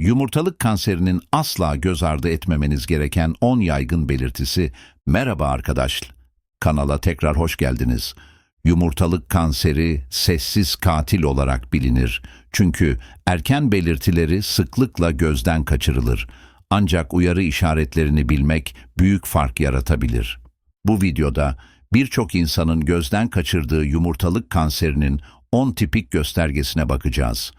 Yumurtalık kanserinin asla göz ardı etmemeniz gereken 10 yaygın belirtisi. Merhaba arkadaş. Kanala tekrar hoş geldiniz. Yumurtalık kanseri sessiz katil olarak bilinir. Çünkü erken belirtileri sıklıkla gözden kaçırılır. Ancak uyarı işaretlerini bilmek büyük fark yaratabilir. Bu videoda birçok insanın gözden kaçırdığı yumurtalık kanserinin 10 tipik göstergesine bakacağız.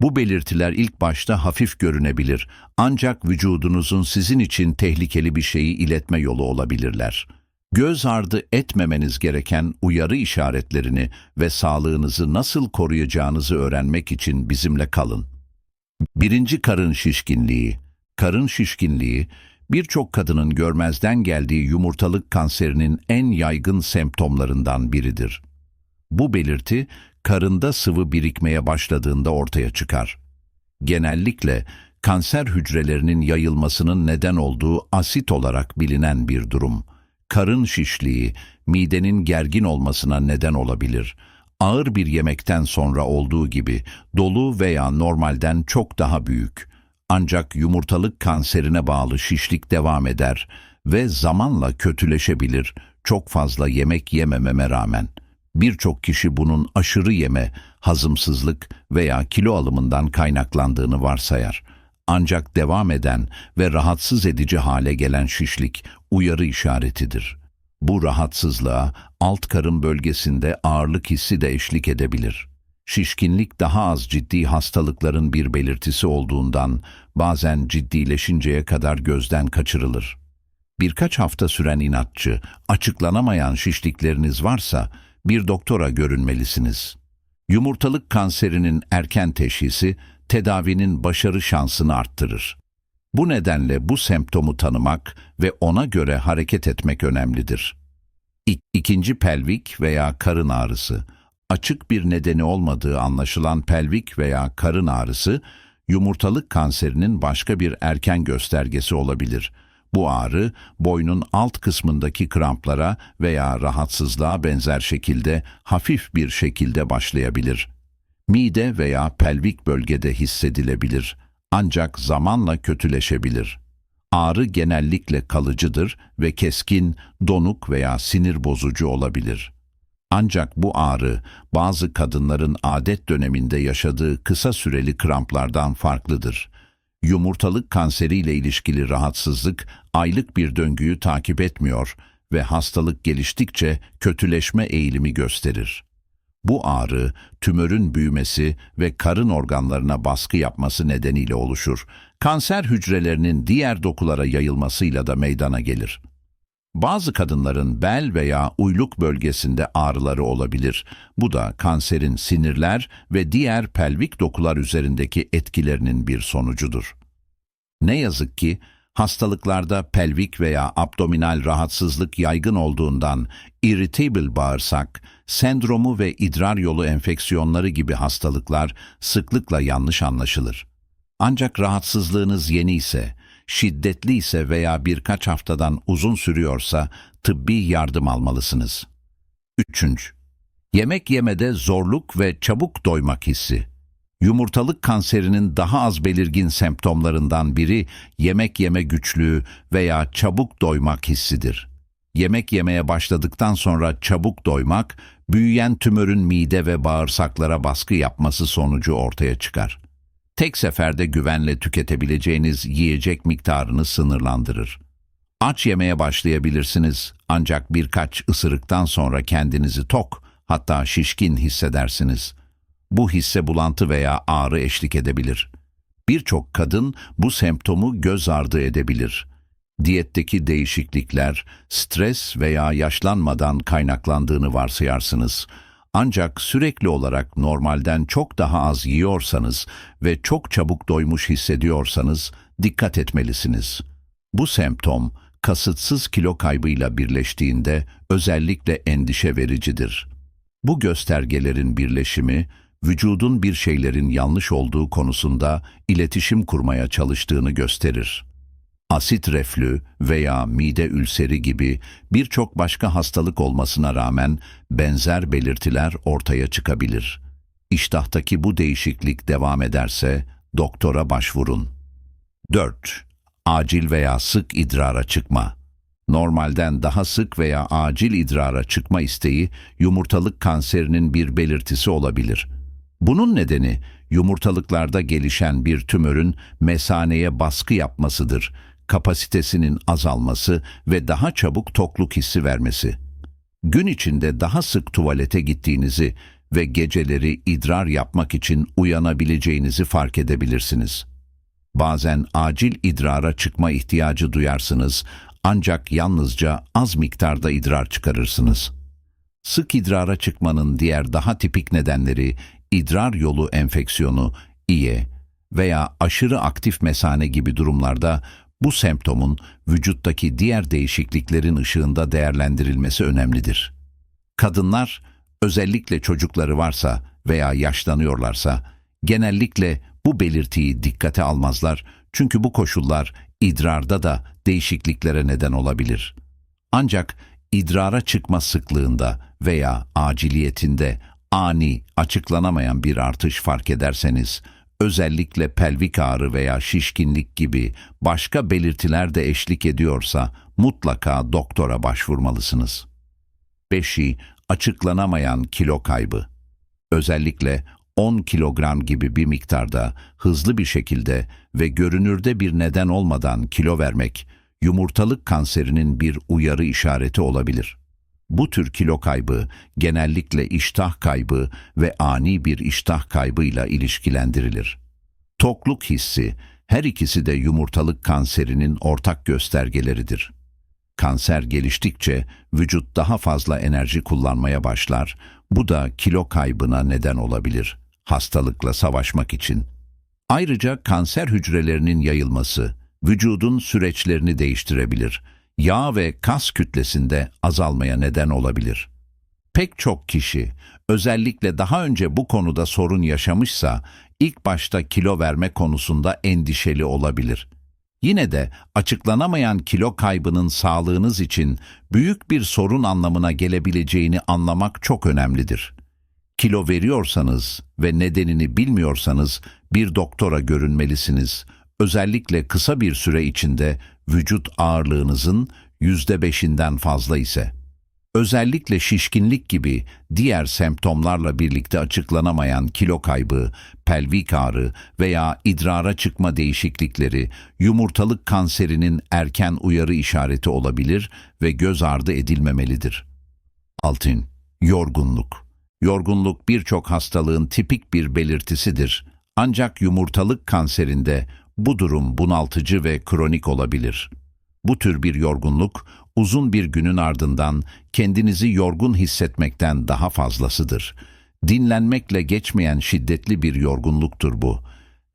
Bu belirtiler ilk başta hafif görünebilir ancak vücudunuzun sizin için tehlikeli bir şeyi iletme yolu olabilirler. Göz ardı etmemeniz gereken uyarı işaretlerini ve sağlığınızı nasıl koruyacağınızı öğrenmek için bizimle kalın. Birinci karın şişkinliği. Karın şişkinliği, birçok kadının görmezden geldiği yumurtalık kanserinin en yaygın semptomlarından biridir. Bu belirti, karında sıvı birikmeye başladığında ortaya çıkar. Genellikle kanser hücrelerinin yayılmasının neden olduğu asit olarak bilinen bir durum. Karın şişliği, midenin gergin olmasına neden olabilir. Ağır bir yemekten sonra olduğu gibi dolu veya normalden çok daha büyük. Ancak yumurtalık kanserine bağlı şişlik devam eder ve zamanla kötüleşebilir çok fazla yemek yemememe rağmen. Birçok kişi bunun aşırı yeme, hazımsızlık veya kilo alımından kaynaklandığını varsayar. Ancak devam eden ve rahatsız edici hale gelen şişlik uyarı işaretidir. Bu rahatsızlığa alt karın bölgesinde ağırlık hissi de eşlik edebilir. Şişkinlik daha az ciddi hastalıkların bir belirtisi olduğundan bazen ciddileşinceye kadar gözden kaçırılır. Birkaç hafta süren inatçı, açıklanamayan şişlikleriniz varsa bir doktora görünmelisiniz. Yumurtalık kanserinin erken teşhisi tedavinin başarı şansını arttırır. Bu nedenle bu semptomu tanımak ve ona göre hareket etmek önemlidir. İk ikinci pelvik veya karın ağrısı. Açık bir nedeni olmadığı anlaşılan pelvik veya karın ağrısı, yumurtalık kanserinin başka bir erken göstergesi olabilir. Bu ağrı, boynun alt kısmındaki kramplara veya rahatsızlığa benzer şekilde hafif bir şekilde başlayabilir. Mide veya pelvik bölgede hissedilebilir ancak zamanla kötüleşebilir. Ağrı genellikle kalıcıdır ve keskin, donuk veya sinir bozucu olabilir. Ancak bu ağrı bazı kadınların adet döneminde yaşadığı kısa süreli kramplardan farklıdır. Yumurtalık kanseriyle ilişkili rahatsızlık aylık bir döngüyü takip etmiyor ve hastalık geliştikçe kötüleşme eğilimi gösterir. Bu ağrı, tümörün büyümesi ve karın organlarına baskı yapması nedeniyle oluşur. Kanser hücrelerinin diğer dokulara yayılmasıyla da meydana gelir. Bazı kadınların bel veya uyluk bölgesinde ağrıları olabilir. Bu da kanserin sinirler ve diğer pelvik dokular üzerindeki etkilerinin bir sonucudur. Ne yazık ki hastalıklarda pelvik veya abdominal rahatsızlık yaygın olduğundan irritable bağırsak, sendromu ve idrar yolu enfeksiyonları gibi hastalıklar sıklıkla yanlış anlaşılır. Ancak rahatsızlığınız yeni ise, şiddetli ise veya birkaç haftadan uzun sürüyorsa tıbbi yardım almalısınız. 3. Yemek yemede zorluk ve çabuk doymak hissi. Yumurtalık kanserinin daha az belirgin semptomlarından biri yemek yeme güçlüğü veya çabuk doymak hissidir. Yemek yemeye başladıktan sonra çabuk doymak, büyüyen tümörün mide ve bağırsaklara baskı yapması sonucu ortaya çıkar. Tek seferde güvenle tüketebileceğiniz yiyecek miktarını sınırlandırır. Aç yemeye başlayabilirsiniz ancak birkaç ısırıktan sonra kendinizi tok, hatta şişkin hissedersiniz. Bu hisse bulantı veya ağrı eşlik edebilir. Birçok kadın bu semptomu göz ardı edebilir. Diyetteki değişiklikler, stres veya yaşlanmadan kaynaklandığını varsayarsınız. Ancak sürekli olarak normalden çok daha az yiyorsanız ve çok çabuk doymuş hissediyorsanız dikkat etmelisiniz. Bu semptom kasıtsız kilo kaybıyla birleştiğinde özellikle endişe vericidir. Bu göstergelerin birleşimi vücudun bir şeylerin yanlış olduğu konusunda iletişim kurmaya çalıştığını gösterir. Asit reflü veya mide ülseri gibi birçok başka hastalık olmasına rağmen benzer belirtiler ortaya çıkabilir. İştahtaki bu değişiklik devam ederse doktora başvurun. 4. Acil veya sık idrara çıkma. Normalden daha sık veya acil idrara çıkma isteği yumurtalık kanserinin bir belirtisi olabilir. Bunun nedeni yumurtalıklarda gelişen bir tümörün mesaneye baskı yapmasıdır, kapasitesinin azalması ve daha çabuk tokluk hissi vermesi. Gün içinde daha sık tuvalete gittiğinizi ve geceleri idrar yapmak için uyanabileceğinizi fark edebilirsiniz. Bazen acil idrara çıkma ihtiyacı duyarsınız ancak yalnızca az miktarda idrar çıkarırsınız. Sık idrara çıkmanın diğer daha tipik nedenleri idrar yolu enfeksiyonu, iye veya aşırı aktif mesane gibi durumlarda bu semptomun vücuttaki diğer değişikliklerin ışığında değerlendirilmesi önemlidir. Kadınlar, özellikle çocukları varsa veya yaşlanıyorlarsa, genellikle bu belirtiyi dikkate almazlar çünkü bu koşullar idrarda da değişikliklere neden olabilir. Ancak idrara çıkma sıklığında veya aciliyetinde ani, açıklanamayan bir artış fark ederseniz, özellikle pelvik ağrı veya şişkinlik gibi başka belirtiler de eşlik ediyorsa mutlaka doktora başvurmalısınız. 5'i açıklanamayan kilo kaybı. Özellikle 10 kilogram gibi bir miktarda hızlı bir şekilde ve görünürde bir neden olmadan kilo vermek, yumurtalık kanserinin bir uyarı işareti olabilir. Bu tür kilo kaybı genellikle iştah kaybı ve ani bir iştah kaybıyla ilişkilendirilir. Tokluk hissi her ikisi de yumurtalık kanserinin ortak göstergeleridir. Kanser geliştikçe vücut daha fazla enerji kullanmaya başlar. Bu da kilo kaybına neden olabilir. Hastalıkla savaşmak için. Ayrıca kanser hücrelerinin yayılması vücudun süreçlerini değiştirebilir. Yağ ve kas kütlesinde azalmaya neden olabilir. Pek çok kişi özellikle daha önce bu konuda sorun yaşamışsa ilk başta kilo verme konusunda endişeli olabilir. Yine de açıklanamayan kilo kaybının sağlığınız için büyük bir sorun anlamına gelebileceğini anlamak çok önemlidir. Kilo veriyorsanız ve nedenini bilmiyorsanız bir doktora görünmelisiniz. Özellikle kısa bir süre içinde vücut ağırlığınızın yüzde beşinden fazla ise. Özellikle şişkinlik gibi diğer semptomlarla birlikte açıklanamayan kilo kaybı, pelvik ağrı veya idrara çıkma değişiklikleri yumurtalık kanserinin erken uyarı işareti olabilir ve göz ardı edilmemelidir. Altın, yorgunluk. Yorgunluk birçok hastalığın tipik bir belirtisidir. Ancak yumurtalık kanserinde bu durum bunaltıcı ve kronik olabilir. Bu tür bir yorgunluk uzun bir günün ardından kendinizi yorgun hissetmekten daha fazlasıdır. Dinlenmekle geçmeyen şiddetli bir yorgunluktur bu.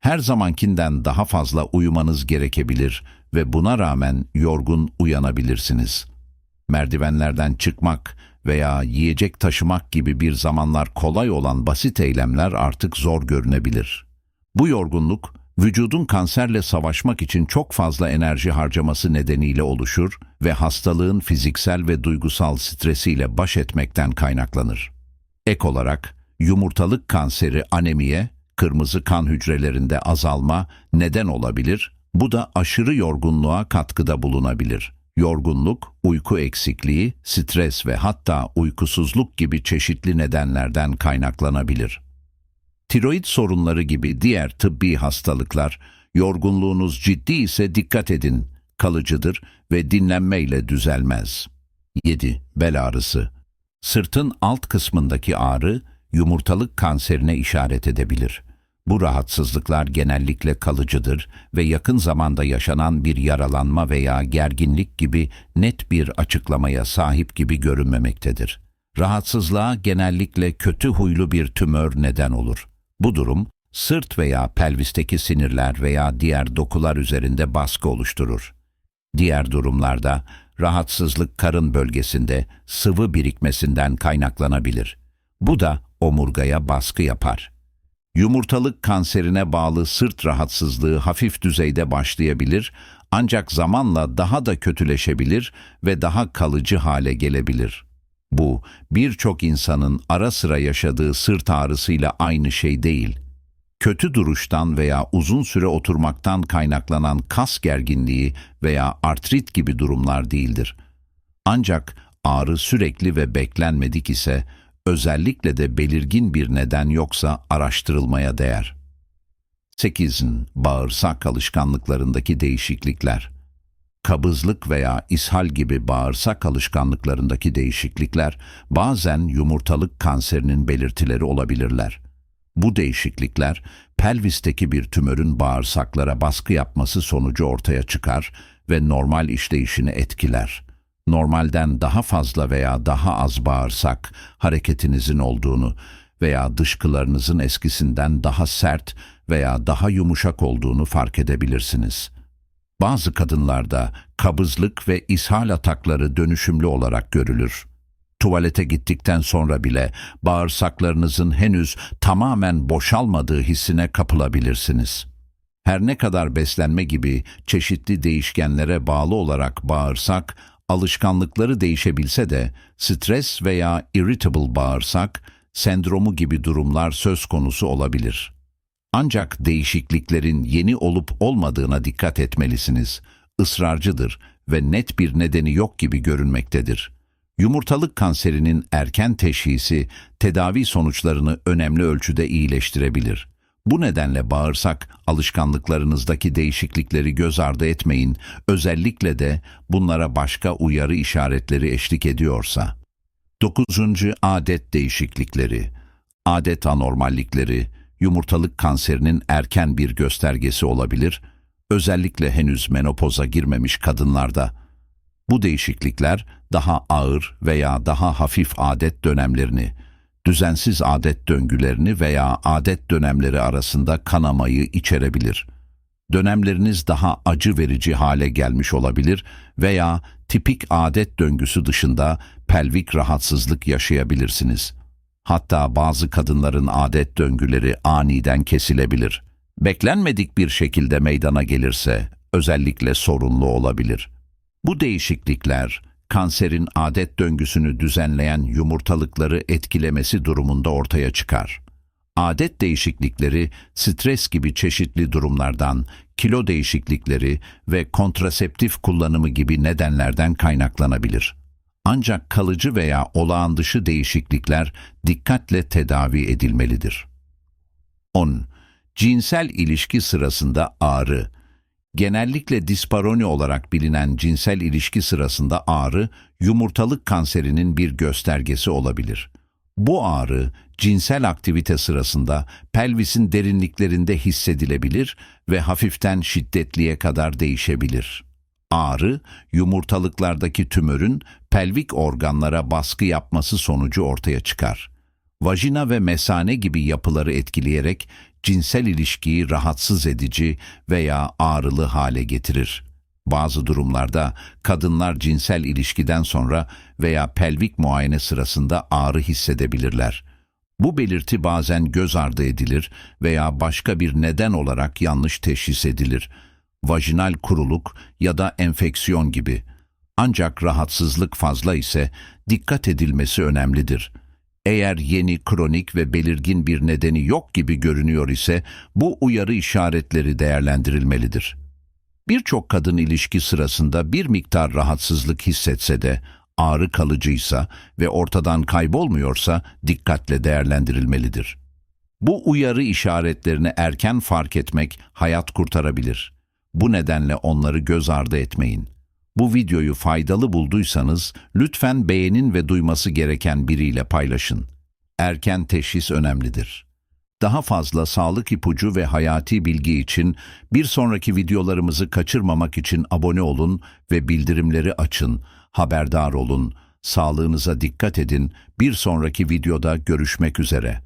Her zamankinden daha fazla uyumanız gerekebilir ve buna rağmen yorgun uyanabilirsiniz. Merdivenlerden çıkmak veya yiyecek taşımak gibi bir zamanlar kolay olan basit eylemler artık zor görünebilir. Bu yorgunluk vücudun kanserle savaşmak için çok fazla enerji harcaması nedeniyle oluşur ve hastalığın fiziksel ve duygusal stresiyle baş etmekten kaynaklanır. Ek olarak yumurtalık kanseri anemiye, kırmızı kan hücrelerinde azalma neden olabilir, bu da aşırı yorgunluğa katkıda bulunabilir. Yorgunluk, uyku eksikliği, stres ve hatta uykusuzluk gibi çeşitli nedenlerden kaynaklanabilir. Tiroid sorunları gibi diğer tıbbi hastalıklar, yorgunluğunuz ciddi ise dikkat edin, kalıcıdır ve dinlenmeyle düzelmez. 7. Bel ağrısı Sırtın alt kısmındaki ağrı, yumurtalık kanserine işaret edebilir. Bu rahatsızlıklar genellikle kalıcıdır ve yakın zamanda yaşanan bir yaralanma veya gerginlik gibi net bir açıklamaya sahip gibi görünmemektedir. Rahatsızlığa genellikle kötü huylu bir tümör neden olur. Bu durum, sırt veya pelvisteki sinirler veya diğer dokular üzerinde baskı oluşturur. Diğer durumlarda rahatsızlık karın bölgesinde sıvı birikmesinden kaynaklanabilir. Bu da omurgaya baskı yapar. Yumurtalık kanserine bağlı sırt rahatsızlığı hafif düzeyde başlayabilir ancak zamanla daha da kötüleşebilir ve daha kalıcı hale gelebilir. Bu, birçok insanın ara sıra yaşadığı sırt ağrısıyla aynı şey değil. kötü duruştan veya uzun süre oturmaktan kaynaklanan kas gerginliği veya artrit gibi durumlar değildir. Ancak ağrı sürekli ve beklenmedik ise özellikle de belirgin bir neden yoksa araştırılmaya değer. 8. Bağırsak alışkanlıklarındaki değişiklikler Kabızlık veya ishal gibi bağırsak alışkanlıklarındaki değişiklikler bazen yumurtalık kanserinin belirtileri olabilirler. Bu değişiklikler pelvisteki bir tümörün bağırsaklara baskı yapması sonucu ortaya çıkar ve normal işleyişini etkiler. Normalden daha fazla veya daha az bağırsak hareketinizin olduğunu veya dışkılarınızın eskisinden daha sert veya daha yumuşak olduğunu fark edebilirsiniz. Bazı kadınlarda kabızlık ve ishal atakları dönüşümlü olarak görülür. Tuvalete gittikten sonra bile bağırsaklarınızın henüz tamamen boşalmadığı hissine kapılabilirsiniz. Her ne kadar beslenme gibi çeşitli değişkenlere bağlı olarak bağırsak, alışkanlıkları değişebilse de stres veya irritable bağırsak sendromu gibi durumlar söz konusu olabilir. Ancak değişikliklerin yeni olup olmadığına dikkat etmelisiniz. Israrcıdır ve net bir nedeni yok gibi görünmektedir. Yumurtalık kanserinin erken teşhisi tedavi sonuçlarını önemli ölçüde iyileştirebilir. Bu nedenle bağırsak alışkanlıklarınızdaki değişiklikleri göz ardı etmeyin, özellikle de bunlara başka uyarı işaretleri eşlik ediyorsa. 9. Adet değişiklikleri Adet anormallikleri, yumurtalık kanserinin erken bir göstergesi olabilir, özellikle henüz menopoza girmemiş kadınlarda. Bu değişiklikler daha ağır veya daha hafif adet dönemlerini, düzensiz adet döngülerini veya adet dönemleri arasında kanamayı içerebilir. Dönemleriniz daha acı verici hale gelmiş olabilir veya tipik adet döngüsü dışında pelvik rahatsızlık yaşayabilirsiniz. Hatta bazı kadınların adet döngüleri aniden kesilebilir. Beklenmedik bir şekilde meydana gelirse özellikle sorunlu olabilir. Bu değişiklikler kanserin adet döngüsünü düzenleyen yumurtalıkları etkilemesi durumunda ortaya çıkar. Adet değişiklikleri stres gibi çeşitli durumlardan, kilo değişiklikleri ve kontraseptif kullanımı gibi nedenlerden kaynaklanabilir. Ancak kalıcı veya olağan dışı değişiklikler dikkatle tedavi edilmelidir. 10. Cinsel ilişki sırasında ağrı Genellikle disparoni olarak bilinen cinsel ilişki sırasında ağrı, yumurtalık kanserinin bir göstergesi olabilir. Bu ağrı, cinsel aktivite sırasında pelvisin derinliklerinde hissedilebilir ve hafiften şiddetliye kadar değişebilir. Ağrı, yumurtalıklardaki tümörün pelvik organlara baskı yapması sonucu ortaya çıkar. Vajina ve mesane gibi yapıları etkileyerek cinsel ilişkiyi rahatsız edici veya ağrılı hale getirir. Bazı durumlarda kadınlar cinsel ilişkiden sonra veya pelvik muayene sırasında ağrı hissedebilirler. Bu belirti bazen göz ardı edilir veya başka bir neden olarak yanlış teşhis edilir. Vajinal kuruluk ya da enfeksiyon gibi. Ancak rahatsızlık fazla ise dikkat edilmesi önemlidir.'' Eğer yeni, kronik ve belirgin bir nedeni yok gibi görünüyor ise bu uyarı işaretleri değerlendirilmelidir. Birçok kadın ilişki sırasında bir miktar rahatsızlık hissetse de ağrı kalıcıysa ve ortadan kaybolmuyorsa dikkatle değerlendirilmelidir. Bu uyarı işaretlerini erken fark etmek hayat kurtarabilir. Bu nedenle onları göz ardı etmeyin. Bu videoyu faydalı bulduysanız lütfen beğenin ve duyması gereken biriyle paylaşın. Erken teşhis önemlidir. Daha fazla sağlık ipucu ve hayati bilgi için bir sonraki videolarımızı kaçırmamak için abone olun ve bildirimleri açın, haberdar olun, sağlığınıza dikkat edin, bir sonraki videoda görüşmek üzere.